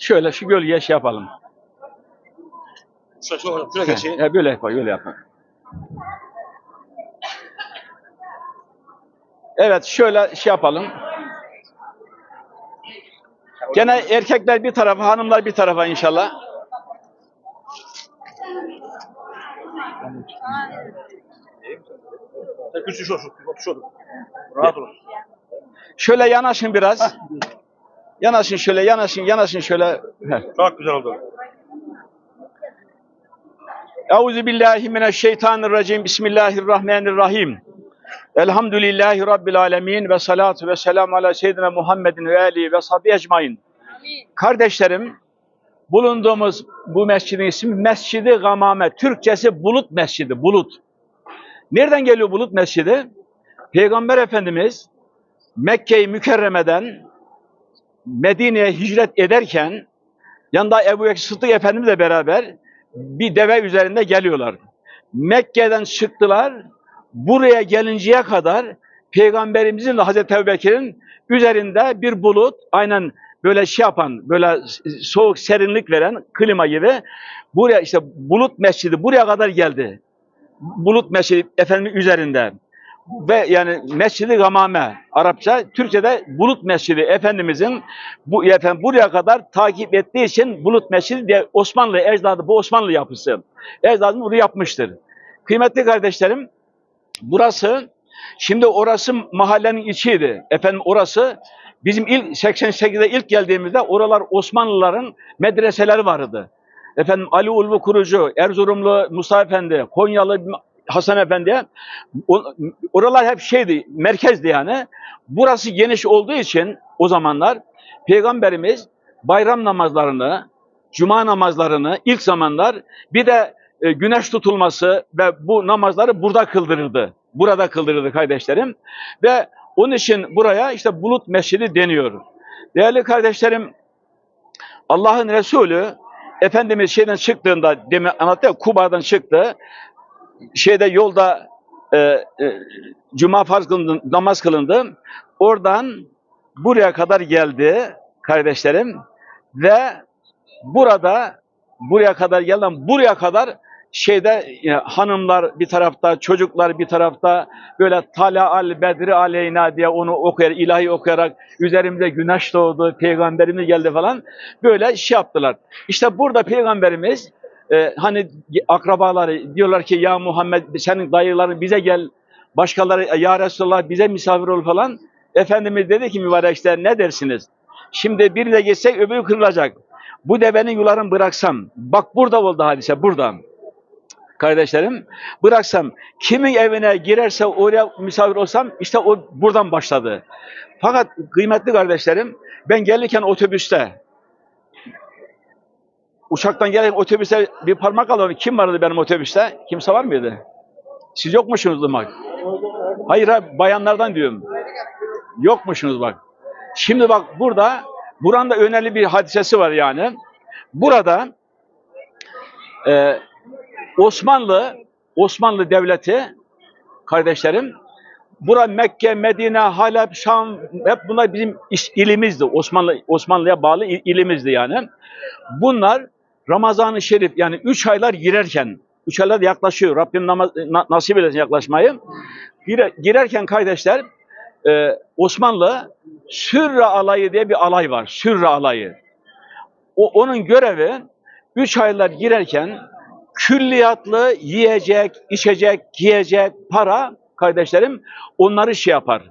Şöyle şu gölgeye şey yapalım. Şöyle, şöyle, şöyle geçeyim. Ya böyle yapalım, böyle yapalım. Evet, şöyle şey yapalım. Gene erkekler bir tarafa, hanımlar bir tarafa inşallah. Kürsü şu, şu, şu. Rahat olun. Şöyle yanaşın biraz. Yanaşın şöyle, yanaşın, yanaşın şöyle. Çok güzel oldu. Euzu billahi mineşşeytanirracim. Bismillahirrahmanirrahim. Elhamdülillahi rabbil alamin ve salatu ve selam ala seyyidina Muhammedin ve ali ve sahbi ecmaîn. Kardeşlerim, bulunduğumuz bu mescidin ismi Mescidi Gamame. Türkçesi Bulut Mescidi, Bulut. Nereden geliyor Bulut Mescidi? Peygamber Efendimiz Mekke-i Mükerreme'den Medine'ye hicret ederken yanında Ebu Bekir Sıddık Efendimizle beraber bir deve üzerinde geliyorlar. Mekke'den çıktılar. Buraya gelinceye kadar Peygamberimizin ve Hazreti Ebu Bekir'in üzerinde bir bulut aynen böyle şey yapan, böyle soğuk serinlik veren klima gibi buraya işte bulut mescidi buraya kadar geldi. Bulut mescidi efendim üzerinde ve yani Mescid-i Gamame Arapça, Türkçe'de Bulut Mescidi Efendimizin bu efendim buraya kadar takip ettiği için Bulut Mescidi diye Osmanlı ecdadı bu Osmanlı yapısı. Ecdadı bunu yapmıştır. Kıymetli kardeşlerim, burası şimdi orası mahallenin içiydi. Efendim orası bizim ilk 88'de ilk geldiğimizde oralar Osmanlıların medreseleri vardı. Efendim Ali Ulvi Kurucu, Erzurumlu Musa Efendi, Konyalı Hasan Efendi, o- oralar hep şeydi, merkezdi yani. Burası geniş olduğu için o zamanlar Peygamberimiz bayram namazlarını, cuma namazlarını ilk zamanlar bir de e, güneş tutulması ve bu namazları burada kıldırırdı. Burada kıldırırdı kardeşlerim. Ve onun için buraya işte bulut mescidi deniyor. Değerli kardeşlerim, Allah'ın Resulü Efendimiz şeyden çıktığında, demin anlattı ya, Kuba'dan çıktı. Şeyde yolda e, e, cuma farz kılındı, namaz kılındı. Oradan buraya kadar geldi kardeşlerim ve burada buraya kadar gelen buraya kadar şeyde e, hanımlar bir tarafta, çocuklar bir tarafta böyle Tala al Bedri aleyna diye onu okuyarak, ilahi okuyarak üzerimize güneş doğdu, peygamberimiz geldi falan böyle şey yaptılar. İşte burada peygamberimiz e, hani akrabaları diyorlar ki ya Muhammed senin dayıların bize gel, başkaları ya Resulallah bize misafir ol falan. Efendimiz dedi ki mübarekler ne dersiniz? Şimdi biri de geçsek öbürü kırılacak. Bu devenin yularını bıraksam, bak burada oldu hadise, burada. Kardeşlerim, bıraksam, kimin evine girerse oraya misafir olsam, işte o buradan başladı. Fakat kıymetli kardeşlerim, ben gelirken otobüste, uçaktan gelirken otobüste bir parmak alalım. Kim vardı benim otobüste? Kimse var mıydı? Siz yokmuşsunuz bak. Hayır hayır, bayanlardan diyorum. Yokmuşsunuz bak. Şimdi bak burada, buranın da önemli bir hadisesi var yani. Burada e, Osmanlı, Osmanlı Devleti kardeşlerim, bura Mekke, Medine, Halep, Şam hep bunlar bizim ilimizdi. Osmanlı Osmanlı'ya bağlı il- ilimizdi yani. Bunlar Ramazan-ı Şerif yani üç aylar girerken, üç aylar yaklaşıyor. Rabbim namaz, na- nasip eylesin yaklaşmayı. Gire- girerken kardeşler e, Osmanlı Sürre alayı diye bir alay var. Sürre alayı. O, onun görevi üç aylar girerken külliyatlı yiyecek, içecek, giyecek para kardeşlerim onları şey yapar.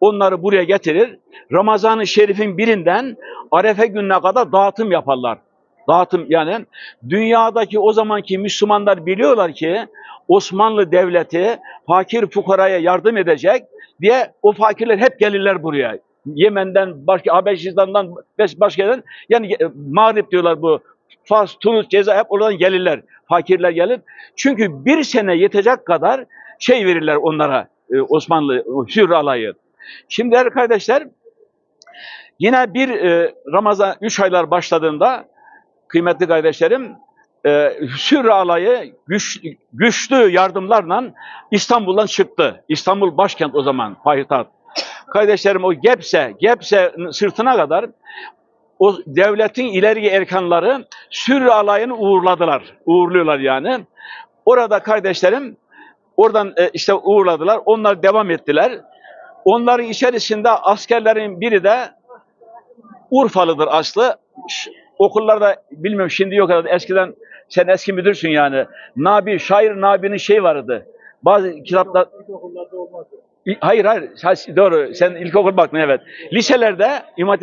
Onları buraya getirir. Ramazan-ı Şerif'in birinden Arefe gününe kadar dağıtım yaparlar. Dağıtım yani dünyadaki o zamanki Müslümanlar biliyorlar ki Osmanlı Devleti fakir fukaraya yardım edecek diye o fakirler hep gelirler buraya. Yemen'den, başka Habeşistan'dan, beş- başka yerden yani e, Mağrip diyorlar bu. Fas, Tunus, Ceza hep oradan gelirler. Fakirler gelir. Çünkü bir sene yetecek kadar şey verirler onlara e, Osmanlı Hür alayı. Şimdi değerli kardeşler yine bir e, Ramazan üç aylar başladığında kıymetli kardeşlerim e, alayı güç, güçlü yardımlarla İstanbul'dan çıktı. İstanbul başkent o zaman payitaht. Kardeşlerim o Gebse, Gebse sırtına kadar o devletin ileri erkanları Sürre alayını uğurladılar. Uğurluyorlar yani. Orada kardeşlerim oradan e, işte uğurladılar. Onlar devam ettiler. Onların içerisinde askerlerin biri de Urfalıdır aslı. Okullarda bilmiyorum şimdi yok herhalde. Eskiden sen eski müdürsün yani. Nabi, şair Nabi'nin şey vardı. Bazı kitaplar Hayır hayır Ha- doğru sen ilkokul baktın evet. Liselerde, İmam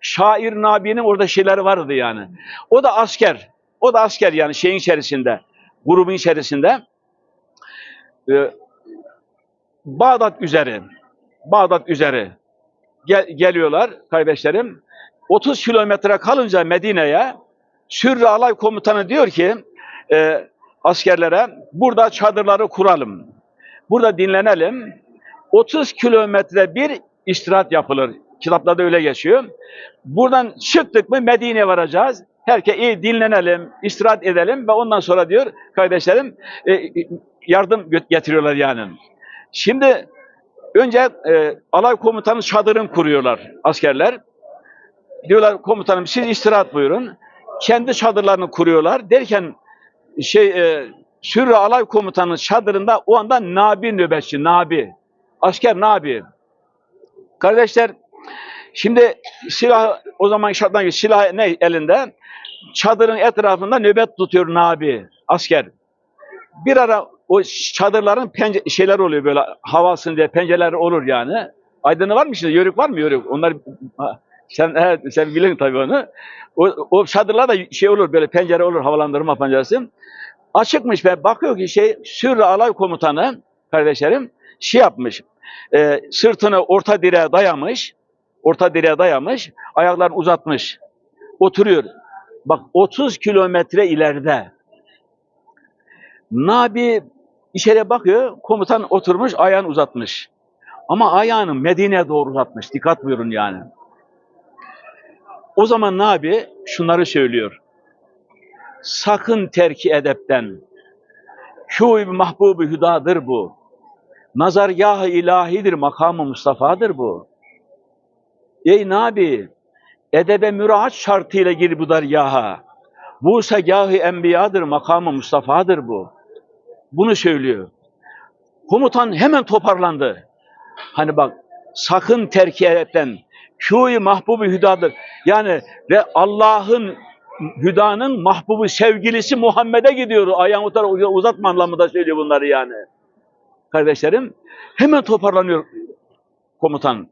şair Nabi'nin orada şeyleri vardı yani. O da asker. O da asker yani şeyin içerisinde. Grubun içerisinde. Ee, Bağdat üzeri. Bağdat üzeri. Gel- geliyorlar kardeşlerim. 30 kilometre kalınca Medine'ye Sürre Alay Komutanı diyor ki e, askerlere burada çadırları kuralım. Burada dinlenelim. 30 kilometre bir istirahat yapılır. Kitaplarda öyle geçiyor. Buradan çıktık mı Medine'ye varacağız. Herkes iyi dinlenelim, istirahat edelim ve ondan sonra diyor kardeşlerim e, yardım getiriyorlar yani. Şimdi önce e, alay komutanı çadırın kuruyorlar askerler. Diyorlar komutanım siz istirahat buyurun. Kendi çadırlarını kuruyorlar. Derken şey e, Sürre alay komutanının çadırında o anda Nabi nöbetçi, Nabi. Asker Nabi. Kardeşler şimdi silah o zaman şarttan silah ne elinde? Çadırın etrafında nöbet tutuyor Nabi, asker. Bir ara o çadırların pence şeyler oluyor böyle havasın diye pencereler olur yani. Aydını var mı şimdi? Yörük var mı yörük? Onlar sen evet, sen bilin tabii onu. O, o çadırlar da şey olur böyle pencere olur havalandırma penceresi. Açıkmış ve bakıyor ki şey Sürre alay komutanı kardeşlerim şey yapmış. e, sırtını orta direğe dayamış. Orta direğe dayamış. Ayaklarını uzatmış. Oturuyor. Bak 30 kilometre ileride. Nabi içeri bakıyor. Komutan oturmuş ayağını uzatmış. Ama ayağını Medine'ye doğru uzatmış. Dikkat buyurun yani. O zaman Nabi şunları söylüyor. Sakın terki edepten. Şu mahbubu hüdadır bu. Nazargah-ı ilahidir, makamı Mustafa'dır bu. Ey Nabi, edebe müraat şartıyla gir bu dergaha. Bu segâh-ı enbiyadır, makamı Mustafa'dır bu. Bunu söylüyor. Komutan hemen toparlandı. Hani bak, sakın terki edepten. Şu mahbubu hüdadır. Yani ve Allah'ın hüdanın mahbubu sevgilisi Muhammed'e gidiyor. Ayağını o tarafa uzatma anlamında söylüyor bunları yani. Kardeşlerim hemen toparlanıyor komutan.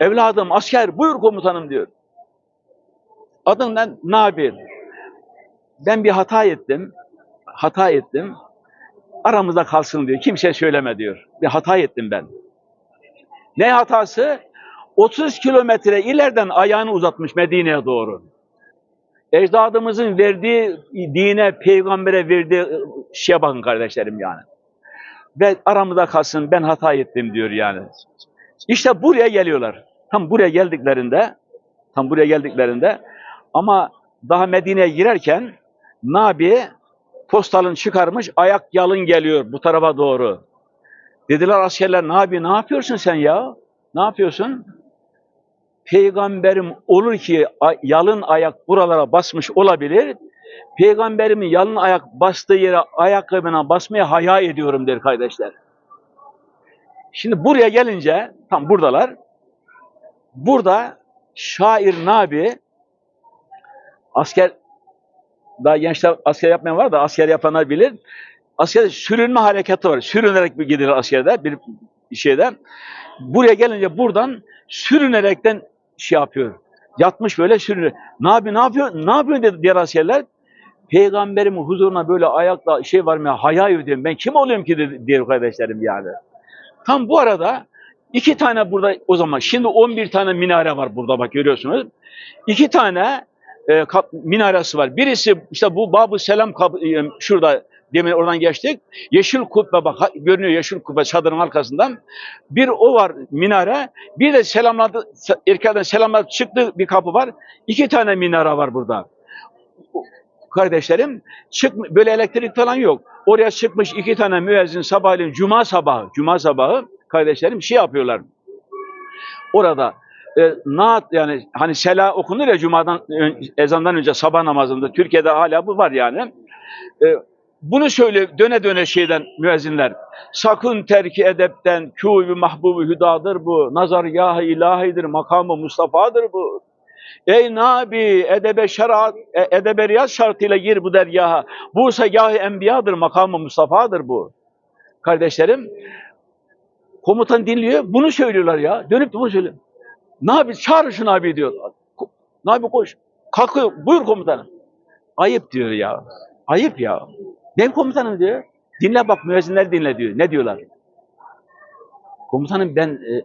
Evladım asker buyur komutanım diyor. Adın ne? Nabi. Ben bir hata ettim. Hata ettim. Aramızda kalsın diyor. Kimse söyleme diyor. Bir hata ettim ben. Ne hatası? 30 kilometre ileriden ayağını uzatmış Medine'ye doğru. Ecdadımızın verdiği dine, peygambere verdiği şeye bakın kardeşlerim yani. Ve aramızda kalsın ben hata ettim diyor yani. İşte buraya geliyorlar. Tam buraya geldiklerinde, tam buraya geldiklerinde ama daha Medine'ye girerken Nabi postalını çıkarmış, ayak yalın geliyor bu tarafa doğru. Dediler askerler, Nabi ne yapıyorsun sen ya? Ne yapıyorsun? Peygamberim olur ki yalın ayak buralara basmış olabilir. Peygamberimin yalın ayak bastığı yere ayakkabına basmaya haya ediyorum der kardeşler. Şimdi buraya gelince, tam buradalar. Burada şair Nabi asker daha gençler asker yapmayan var da asker yapanlar bilir. Asker sürünme hareketi var. Sürünerek bir gidilir askerde bir şeyde. Buraya gelince buradan sürünerekten şey yapıyor. Yatmış böyle sürünüyor. Nabi ne yapıyor? Ne yapıyor dedi diğer askerler. Peygamberimin huzuruna böyle ayakla şey var mı? Haya ediyorum. Ben kim oluyorum ki dedi, diyor kardeşlerim yani. Tam bu arada iki tane burada o zaman şimdi 11 tane minare var burada bak görüyorsunuz. İki tane e, kap- minaresi var. Birisi işte bu Bab-ı Selam kap- e, şurada demin oradan geçtik. Yeşil kubbe bak görünüyor yeşil kubbe çadırın arkasından. Bir o var minare. Bir de selamladı se- erkekten selamladı çıktı bir kapı var. İki tane minare var burada. Kardeşlerim çık böyle elektrik falan yok. Oraya çıkmış iki tane müezzin sabahleyin cuma sabahı, cuma sabahı kardeşlerim şey yapıyorlar. Orada e, naat yani hani sela okunur ya cumadan ezandan önce sabah namazında Türkiye'de hala bu var yani. E, bunu söyle döne döne şeyden müezzinler. Sakın terki edepten kû mahbubu hüdadır bu. Nazargâh-ı ilahidir, makamı Mustafa'dır bu. Ey Nabi edebe şerat, e- edebe riyaz şartıyla gir bu dergaha. Bu segâh-ı enbiyadır, makamı Mustafa'dır bu. Kardeşlerim, komutan dinliyor, bunu söylüyorlar ya. Dönüp de bunu söylüyor. Nabi çağır şu Nabi diyor. Nabi koş. Kalkıyor, buyur komutanım. Ayıp diyor ya. Ayıp ya. Ben komutanım diyor. Dinle bak müezzinler dinle diyor. Ne diyorlar? Komutanım ben e,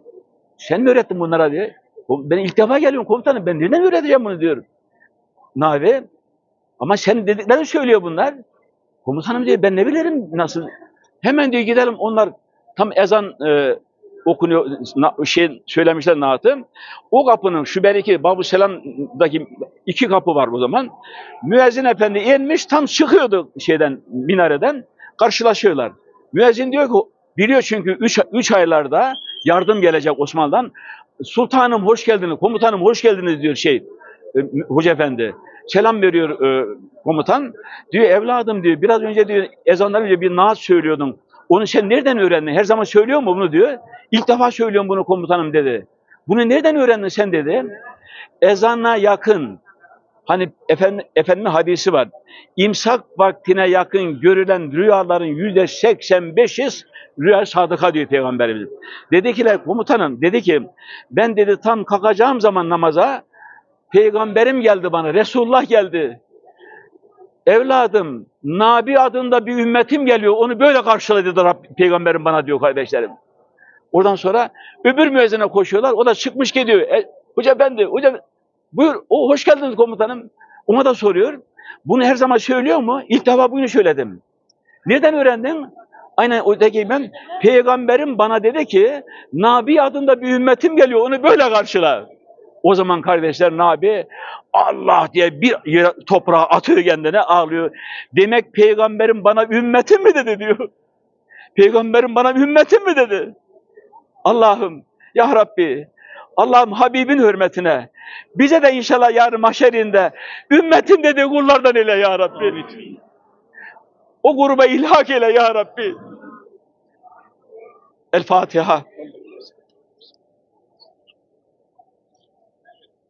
sen mi öğrettin bunlara diyor. "Kom- Ben ilk defa geliyorum komutanım. Ben nereden öğreteceğim bunu diyor. Nabi ama sen dediklerini söylüyor bunlar. Komutanım diyor ben ne bilirim nasıl. Hemen diyor gidelim onlar tam ezan e, okunuyor şey söylemişler naatı. O kapının şu belki Babu Selam'daki iki kapı var o zaman. Müezzin efendi inmiş tam çıkıyordu şeyden minareden karşılaşıyorlar. Müezzin diyor ki biliyor çünkü üç, üç aylarda yardım gelecek Osmanlı'dan. Sultanım hoş geldiniz, komutanım hoş geldiniz diyor şey e, Hoca Efendi. Selam veriyor e, komutan. Diyor evladım diyor biraz önce diyor ezandan önce bir naat söylüyordun. Onu sen nereden öğrendin? Her zaman söylüyor mu bunu diyor. İlk defa söylüyorum bunu komutanım dedi. Bunu nereden öğrendin sen dedi. Ezana yakın. Hani efendi, efendinin hadisi var. İmsak vaktine yakın görülen rüyaların yüzde seksen beşi rüya sadıka diyor Peygamberimiz. Dedi ki komutanım dedi ki ben dedi tam kalkacağım zaman namaza Peygamberim geldi bana, Resulullah geldi. Evladım, Nabi adında bir ümmetim geliyor, onu böyle karşıla dedi Peygamberim bana diyor kardeşlerim. Oradan sonra öbür müezzine koşuyorlar, o da çıkmış gidiyor. E, hoca efendi, hoca buyur, o hoş geldiniz komutanım. Ona da soruyor. Bunu her zaman söylüyor mu? İlk defa bugün söyledim. Nereden öğrendin? Aynen o dedi ki ben, Peygamberim bana dedi ki, Nabi adında bir ümmetim geliyor, onu böyle karşıla. O zaman kardeşler Nabi Allah diye bir toprağa atıyor kendine ağlıyor. Demek peygamberim bana ümmetim mi dedi diyor. Peygamberim bana ümmetim mi dedi. Allah'ım ya Rabbi Allah'ım Habibin hürmetine bize de inşallah yarın mahşerinde ümmetim dediği kullardan eyle ya Rabbi. O gruba ilhak eyle ya Rabbi. El Fatiha.